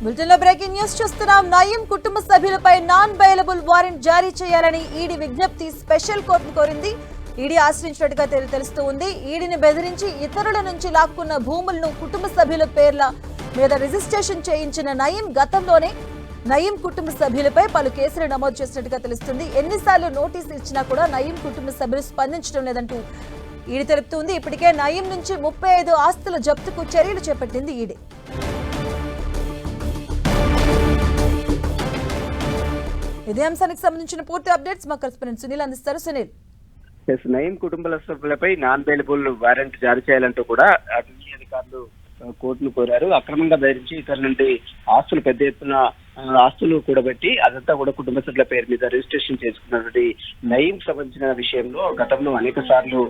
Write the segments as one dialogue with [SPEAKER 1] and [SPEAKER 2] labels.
[SPEAKER 1] బులెటిన్లో breaking news చూస్తున్నాం. నయీం కుటుంబ సభ్యులపై నాన్ బైలబుల్ వారెంట్ జారీ చేయాలని ఈడీ విజ్ఞప్తి స్పెషల్ కోర్టును కోరింది. ఈడీ ఆశ్రయించినట్టుగా తెలుస్తూ ఉంది. ఈడీని బెదిరించి ఇతరుల నుంచి లాక్కున్న భూములను కుటుంబ సభ్యుల పేర్ల మీద రిజిస్ట్రేషన్ చేయించిన నయీం గతంలోనే నయీం కుటుంబ సభ్యులపై పలు కేసులు నమోదు చేసినట్టుగా తెలుస్తుంది. ఎన్నిసార్లు నోటీసు ఇచ్చినా కూడా నయీం కుటుంబ సభ్యులు స్పందించడం లేదంటూ ఈడీ తెలుపుతుంది ఇప్పటికే నయీం నుంచి ముప్పై ఐదు ఆస్తుల జప్తుకు చర్యలు చేపట్టింది ఈడీ. ఇదే అంశానికి సంబంధించిన పూర్తి అప్డేట్స్ మా కరెస్పాండెంట్ సునీల్ అందిస్తారు. సునీల్.
[SPEAKER 2] ఎస్ నయీం కుటుంబ సభ్యులపై నాన్ బెయిలబుల్ వారెంట్ జారీ చేయాలంటూ కూడా అటవీ అధికారులు కోర్టును కోరారు. అక్రమంగా బెదిరించి ఇతర నుండి ఆస్తులు పెద్ద ఎత్తున ఆస్తులు కూడబెట్టి అదంతా కూడా కుటుంబ సభ్యుల పేరు మీద రిజిస్ట్రేషన్ చేసుకున్నటువంటి నయీం సంబంధించిన విషయంలో గతంలో అనేక సార్లు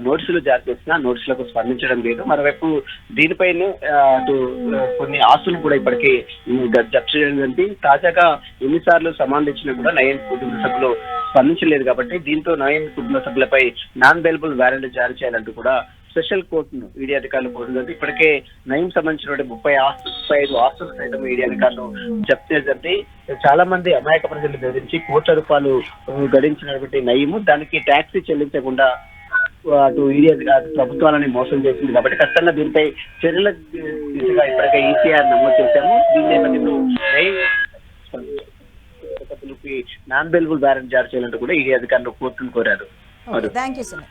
[SPEAKER 2] నోటీసులు జారీ చేసినా నోటీసులకు స్పందించడం లేదు. మరోవైపు దీనిపైనే అటు కొన్ని ఆస్తులు కూడా ఇప్పటికీ జప్తు చేయడం తాజాగా ఎన్నిసార్లు సమాన్లు ఇచ్చినా కూడా నయం కుటుంబ సభ్యులు స్పందించలేదు కాబట్టి దీంతో నయం కుటుంబ సభ్యులపై నాన్ అవైలబుల్ వారెంట్ జారీ చేయాలంటూ కూడా స్పెషల్ కోర్టును ఈడీ అధికారులు కోరుతుంది ఇప్పటికే నయం సంబంధించినటువంటి ముప్పై ఆస్తులు ముప్పై ఐదు ఆస్తులు సైతం ఈడీ అధికారులు జప్తు చేసి చాలా మంది అమాయక ప్రజలు బెదిరించి కోట్ల రూపాయలు గడించినటువంటి నయము. దానికి ట్యాక్సీ చెల్లించకుండా అటు ఈడీ ప్రభుత్వాలని మోసం చేసింది. కాబట్టి ఖచ్చితంగా దీనిపై చర్యల దిశగా ఇప్పటికే ఈసీఆర్ నమోదు చేశాము. దీని నేపథ్యంలో నాన్ బెయిలబుల్ బ్యారెంట్ జారీ చేయాలంటూ కూడా ఈడీ అధికారులు కోర్టును కోరారు
[SPEAKER 1] థ్యాంక్ యూ సార్